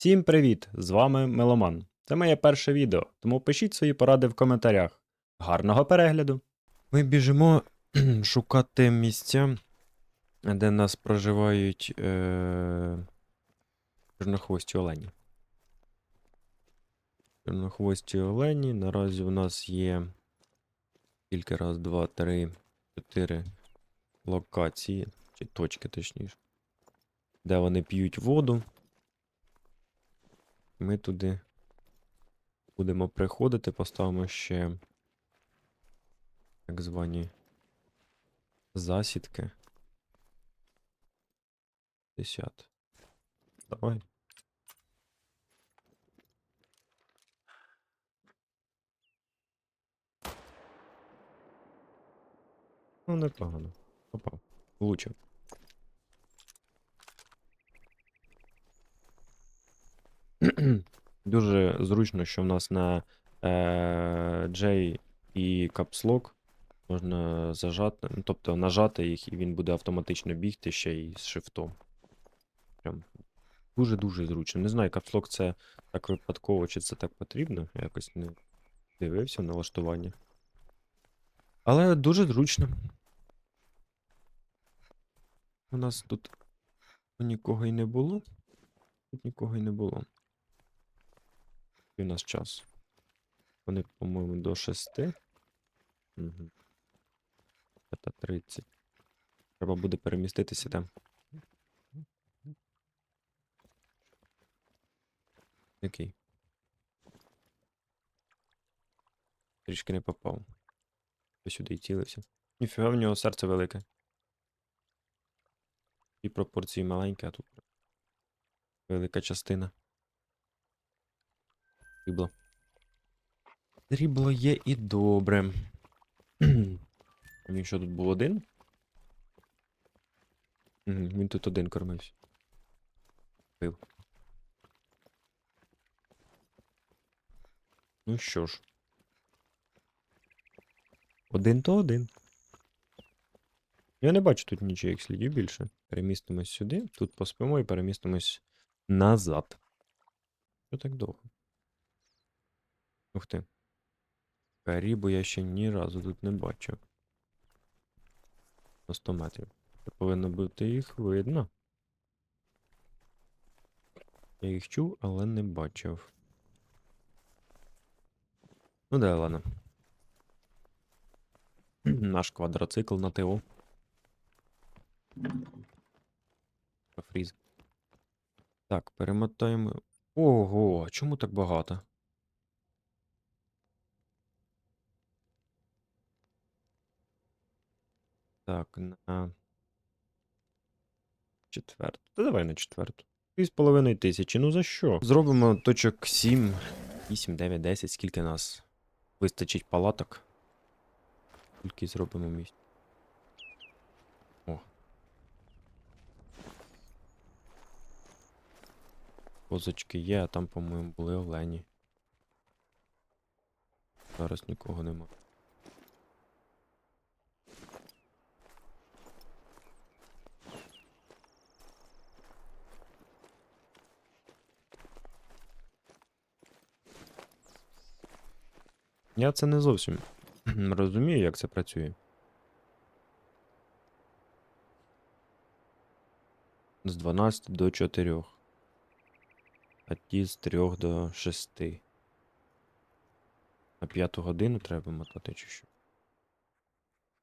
Всім привіт! З вами Меломан. Це моє перше відео, тому пишіть свої поради в коментарях. Гарного перегляду! Ми біжимо шукати місця, де нас проживають е... чорнохвості олені. Чорнохвості олені. Наразі у нас є кілька раз, два, три, чотири локації, чи точки точніше, де вони п'ють воду. Ми туди будемо приходити, поставимо ще так звані засідки. 50. Давай. Ну, непогано. Попав. Влучив. Дуже зручно, що в нас на е, J і Lock можна зажати, ну, тобто нажати їх, і він буде автоматично бігти ще й з шифтом. Прям дуже-дуже зручно. Не знаю, Lock це так випадково, чи це так потрібно. Я якось не дивився налаштування. Але дуже зручно. У нас тут нікого і не було. Тут нікого і не було. У нас час? Вони, по-моєму, до 6. Угу. 30. Треба буде переміститися там. Окей. Трішки не попав. Хто сюди й цілився. Ніфіга в нього серце велике. І пропорції маленькі, а тут велика частина. Срібло. Срібло є і добре. Він що тут був один? Він тут один кормився. Пив. Ну що ж. Один то один. Я не бачу тут ніяких слідів більше. Перемістимось сюди, тут поспимо і перемістимось назад. Що так довго? Ух ти. Карібу я ще ні разу тут не бачив. На 100 метрів. Це повинно бути їх видно. Я їх чув, але не бачив. Ну да, ладно. Наш квадроцикл на ТО. Фріз. Так, перемотаємо. Ого, чому так багато? Так, на четверту. Та давай на четверту. Дві з половиною тисячі. Ну за що? Зробимо точок 7, 8, 9, 10, скільки нас вистачить палаток. Скільки зробимо місць. О. Козочки є, а там, по-моєму, були олені. Зараз нікого нема. Я це не зовсім розумію, як це працює. З 12 до 4. А ті з 3 до 6. На 5 годину треба мотати чи що.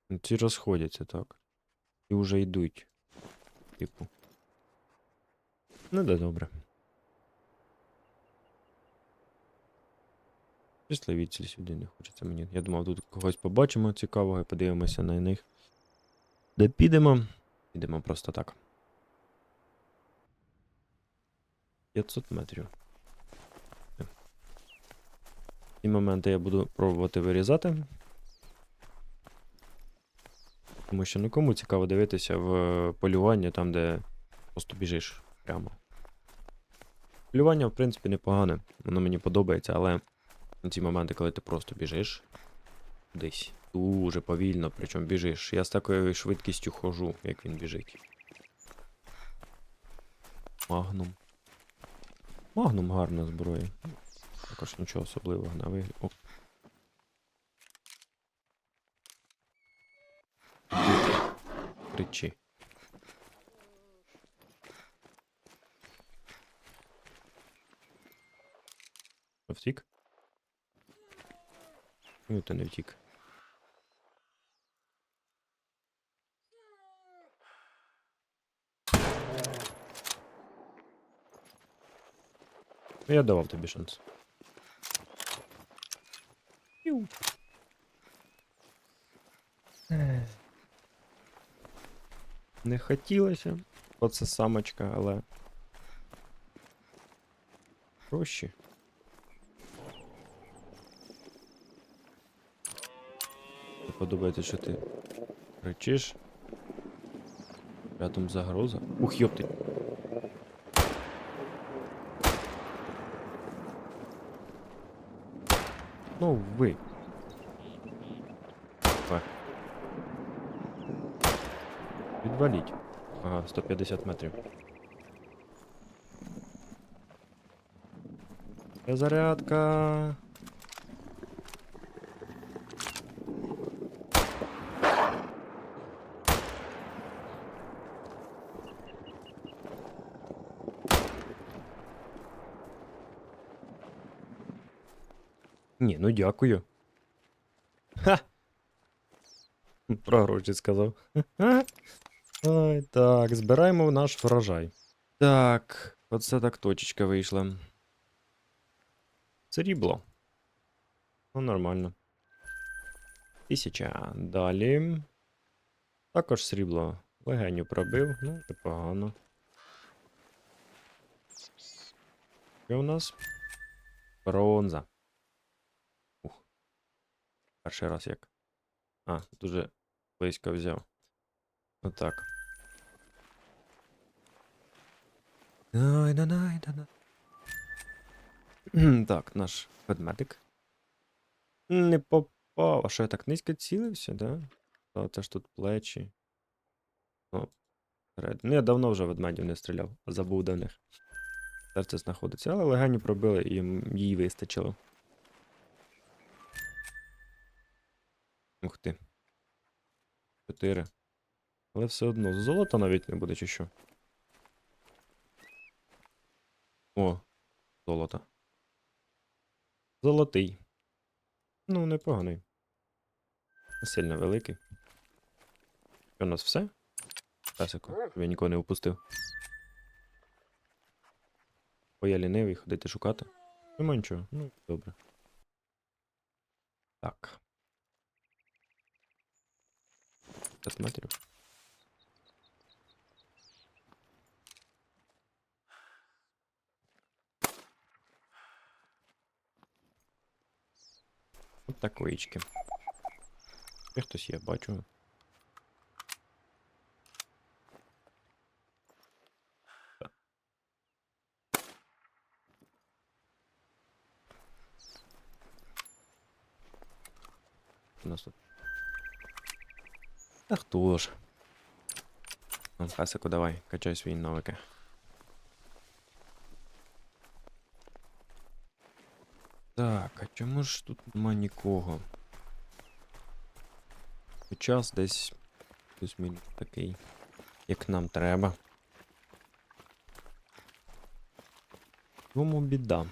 Ну, Ці розходяться, так. І вже йдуть. Типу. Ну да добре. Пішли відсіль сюди не хочеться мені. Я думав, тут когось побачимо цікавого і подивимося на них. Де підемо? Підемо просто так. 500 метрів. Ці моменти я буду пробувати вирізати. Тому що ну кому цікаво дивитися в полювання там, де просто біжиш прямо. Полювання, в принципі, непогане. Воно мені подобається, але ці моменти, коли ти просто біжиш десь дуже повільно, причому біжиш. Я з такою швидкістю хожу, як він біжить. Магнум. Магнум гарна зброя. Також нічого особливого на вигляд. О. Кричи. Втік? Ну, то не втік. Ну, Я давав тобі шанс. Піу. Не хотілося. Оце самочка, але. Проще. Подобається, що ти кричиш. Рядом загроза. Ух, йопти. Ну, ви. Ой. Відваліть. Ага, 150 метрів. Зарядка. Ні, ну дякую. Ха! Про гроші сказав. Ой, так, збираємо наш врожай. Так, оце так точечка вийшла. Срібло. Ну, нормально. Тисяча. Далі. Також срібло. Легеню пробив, ну, непогано. Що у нас? Бронза. Перший раз як. А, дуже близько взяв. Отак. Так, наш ведмедик. Не попав. А що я так низько цілився, да? Та це ж тут плечі. О, Ну, я давно вже ведмедів не стріляв, забув до них. Серце знаходиться, але легені пробили і їм- їй вистачило. Ух ти. Чотири. Але все одно, золота навіть не буде, чи що. О, золото. Золотий. Ну, непоганий. Не Сильно великий. Що, у нас все? Щоб я нікого не упустив. Бо я лінивий ходити шукати. Нема нічого. Ну, добре. Так. 5 метрів. От такоїчки. Ще хтось є, бачу. Так. У нас тут. Та хто ж? Ну, Хасику, давай, качай свої навики. Так, а чому ж тут нема нікого? Час десь плюс-мінус такий, як нам треба. Чому біда?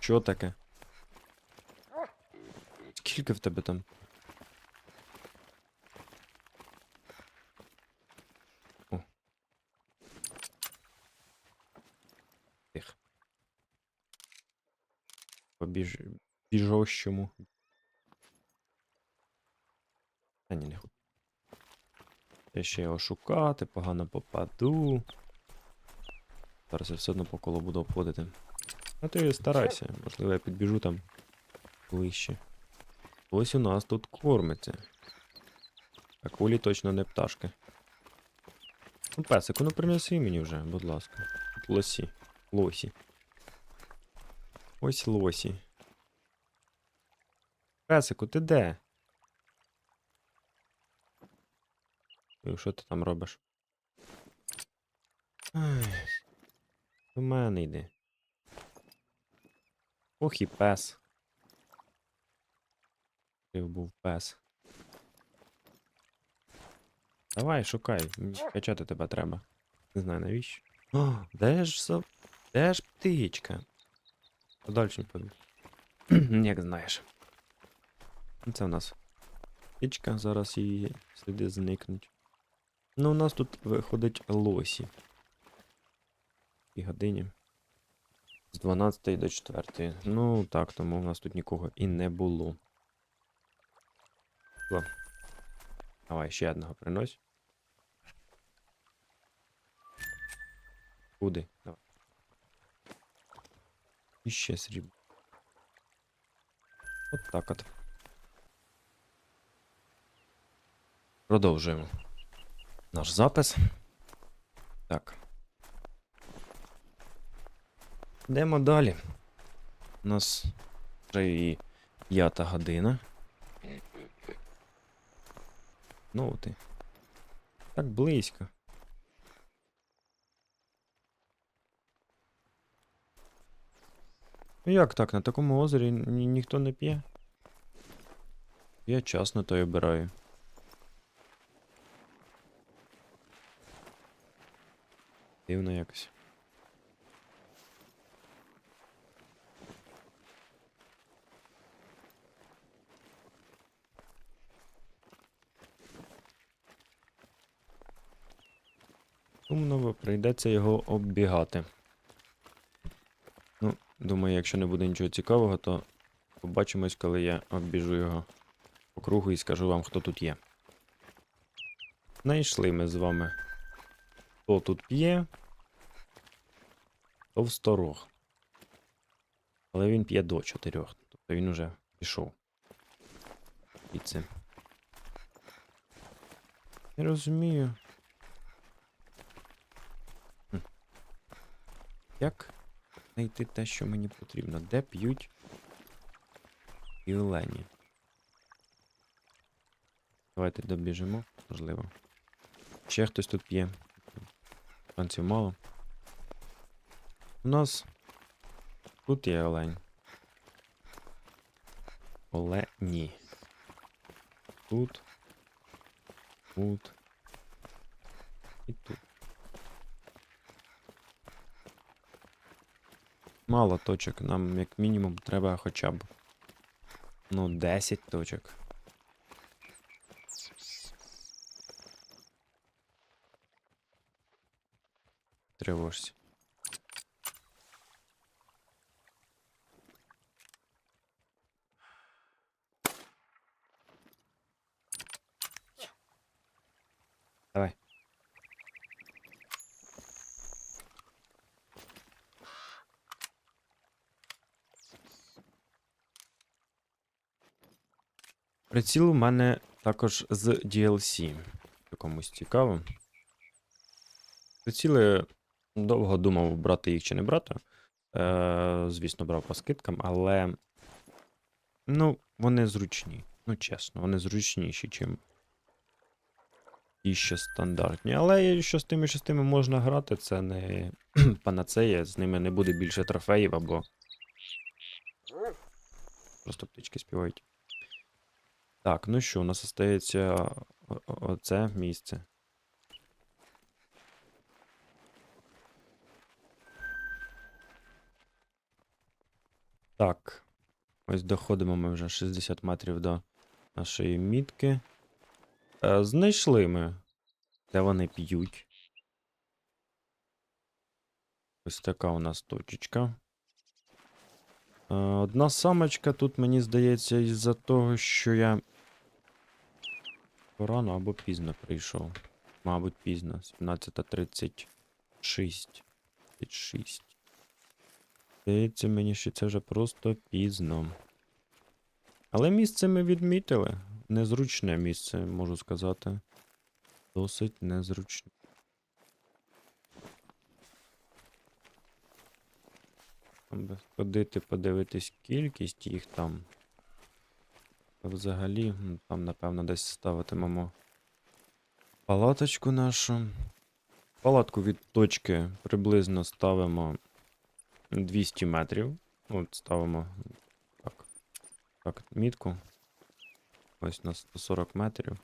Що таке? Скільки в тебе там? О. Тих. Побіж... Біжощому. Та ні, не. Я ще його шукати, погано попаду. Зараз я все одно по колу буду обходити. А ти старайся, можливо, я підбіжу там ближче. Ось у нас тут кормиться. Акулі точно не пташки. Ну, песику, ну принеси мені вже, будь ласка. Тут лосі. Лосі. Ось лосі. Песику, ти де? І що ти там робиш? Ай, До мене йди. Ох і пес. Ти був пес. Давай, шукай. Качати тебе треба. Не знаю навіщо. О, де ж за. Де ж птичка? Подальше побіг. Як знаєш. Ну, Це у нас птичка, зараз її сліди зникнуть. Ну, у нас тут виходить лосі. І годині. З 12 до 4. Ну так, тому у нас тут нікого і не було. О. Давай ще одного принось. Куди? Давай. І ще срібло. От так от. Продовжуємо наш запис. Так. Йдемо далі. У нас вже і п'ята година. Ну ти. Так близько. Ну як так? На такому озері ні- ніхто не п'є? Я часно то й обираю. Дивно якось. Сумно, прийдеться його оббігати. Ну, думаю, якщо не буде нічого цікавого, то побачимось, коли я оббіжу його по кругу і скажу вам, хто тут є. Знайшли ми з вами. Хто тут п'є? Товсторог. Але він п'є до чотирьох. Тобто він уже пішов. І це. Не розумію. Як знайти те, що мені потрібно? Де п'ють півлені? Давайте добіжимо, можливо. Ще хтось тут п'є. Шансів мало. У нас тут є олень. Олені. Тут. Тут. І тут. Мало точок. Нам як мінімум треба хоча б. Ну, 10 точок. Тривожся. Давай. Приціл у мене також з DLC. Якщо Комусь цікаво. Приціли довго думав, брати їх чи не брати. Е, звісно, брав по скидкам, але. Ну, вони зручні. Ну, чесно, вони зручніші, ніж і ще стандартні. Але що з тими, що з тими можна грати, це не панацея, з ними не буде більше трофеїв або. Просто птички співають. Так, ну що, у нас остається оце місце. Так. Ось доходимо ми вже 60 метрів до нашої мітки. Е, знайшли ми, де вони п'ють. Ось така у нас точечка. Е, одна самочка тут, мені здається, із-за того, що я рано або пізно прийшов. Мабуть, пізно. 17.36. 36. Здається мені, що це вже просто пізно. Але місце ми відмітили. Незручне місце, можу сказати. Досить незручне. Ходити, подивитись кількість їх там. Взагалі, там, напевно, десь ставитимемо палаточку нашу. Палатку від точки приблизно ставимо 200 метрів. От ставимо так, так, мітку. Ось на 140 метрів.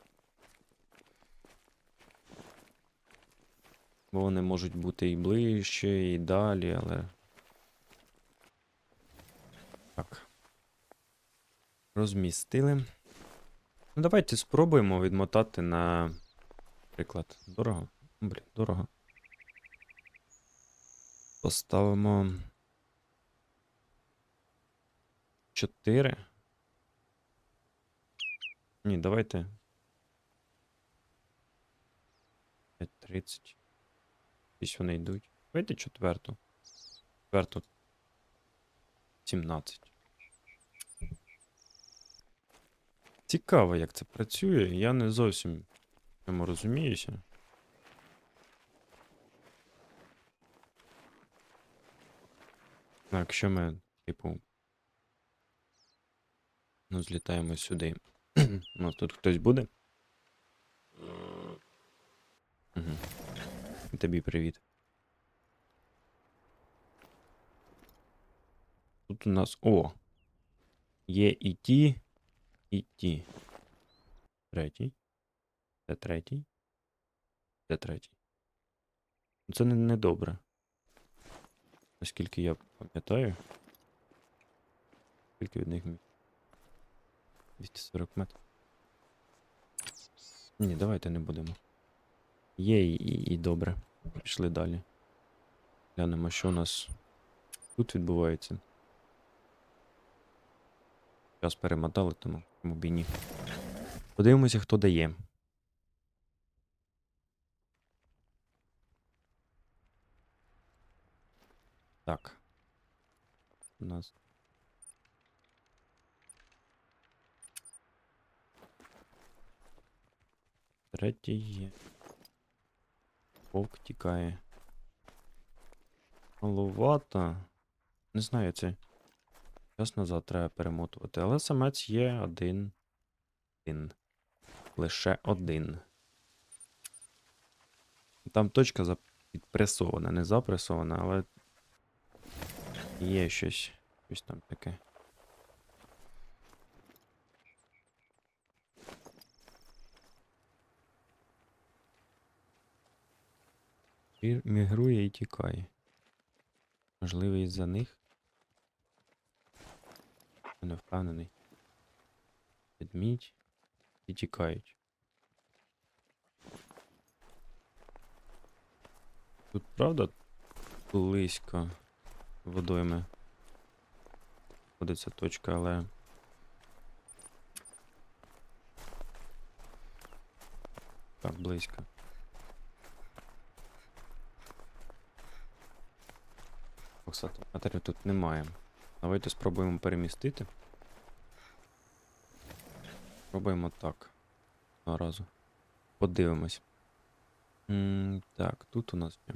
Бо вони можуть бути і ближче, і далі, але. Так. Розмістили. Ну, давайте спробуємо відмотати на приклад. Дорого? Блін, дорого. Поставимо 4. Ні, давайте. 5.30. Десь вони йдуть. Давайте четверту. Четверту. 17. Цікаво, як це працює. Я не зовсім цьому розуміюся. Ну, Якщо ми, типу. Ну, злітаємо сюди. У нас тут хтось буде. Угу. Тобі привіт. Тут у нас. О! Є і ті, і ті. Третій. Це третій. Це третій. Ну, Це не, не добре. Наскільки я пам'ятаю. Скільки від них 240 метрів. Ні, давайте не будемо. Є і, і, і добре. Пішли далі. Глянемо, що у нас тут відбувається. Час перемотали, тому б. Подивимося, хто дає. Так. У нас. Третій є. Тікає. Маловато. Не знаю, це. Час назад треба перемотувати. Але самець є один. Один. Лише один. Там точка за- підпресована, не запресована, але є щось. Щось там таке. Мігрує і тікає. Можливо, із-за них. Не впевнений. Відмідь і тікають. Тут правда близько водойми знаходиться точка, але. Так, близько. Двохсот метрів тут немає. Давайте спробуємо перемістити. Спробуємо так. Наразу. Подивимось. М, так, тут у нас є.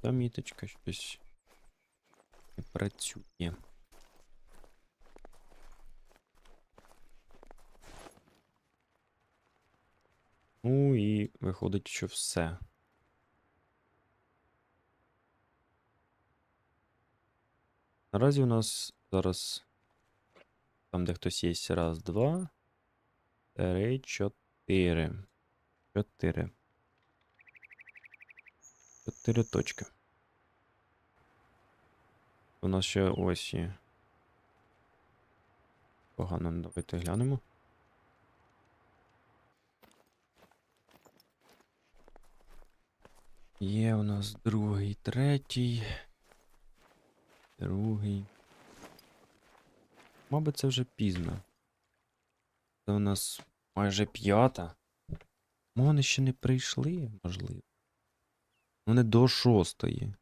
Та міточка щось не працює. Ну і виходить, що все. Наразі у нас зараз там, де хтось є, раз, два, три, чотири. Чотири. Чотири точки. У нас ще ось є. Погано, давайте глянемо. Є у нас другий, третій. Другий. Мабуть, це вже пізно. Це у нас майже п'ята. Вони ще не прийшли, можливо. Вони до шостої.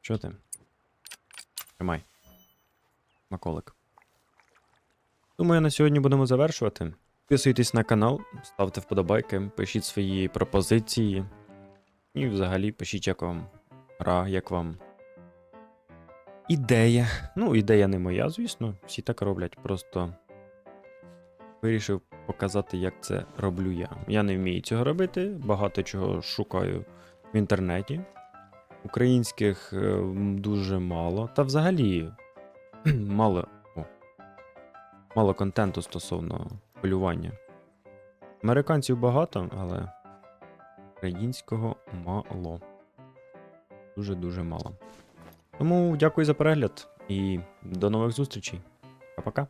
Що ти? Тримай. Маколик. Думаю, на сьогодні будемо завершувати. Підписуйтесь на канал, ставте вподобайки, пишіть свої пропозиції. І взагалі пишіть, як вам гра, як вам. Ідея. Ну, ідея не моя, звісно. Всі так роблять. Просто вирішив показати, як це роблю я. Я не вмію цього робити, багато чого шукаю в інтернеті. Українських е, дуже мало. Та взагалі мало, о, мало контенту стосовно полювання. Американців багато, але українського мало. Дуже-дуже мало. Тому дякую за перегляд і до нових зустрічей. Пока-пока.